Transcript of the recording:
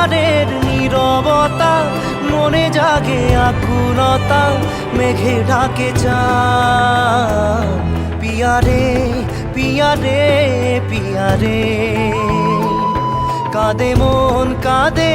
আধারের নীরবতা মনে জাগে আকুলতা মেঘে ঢাকে যা পিয়ারে পিয়ারে পিয়ারে কাঁদে মন কাঁদে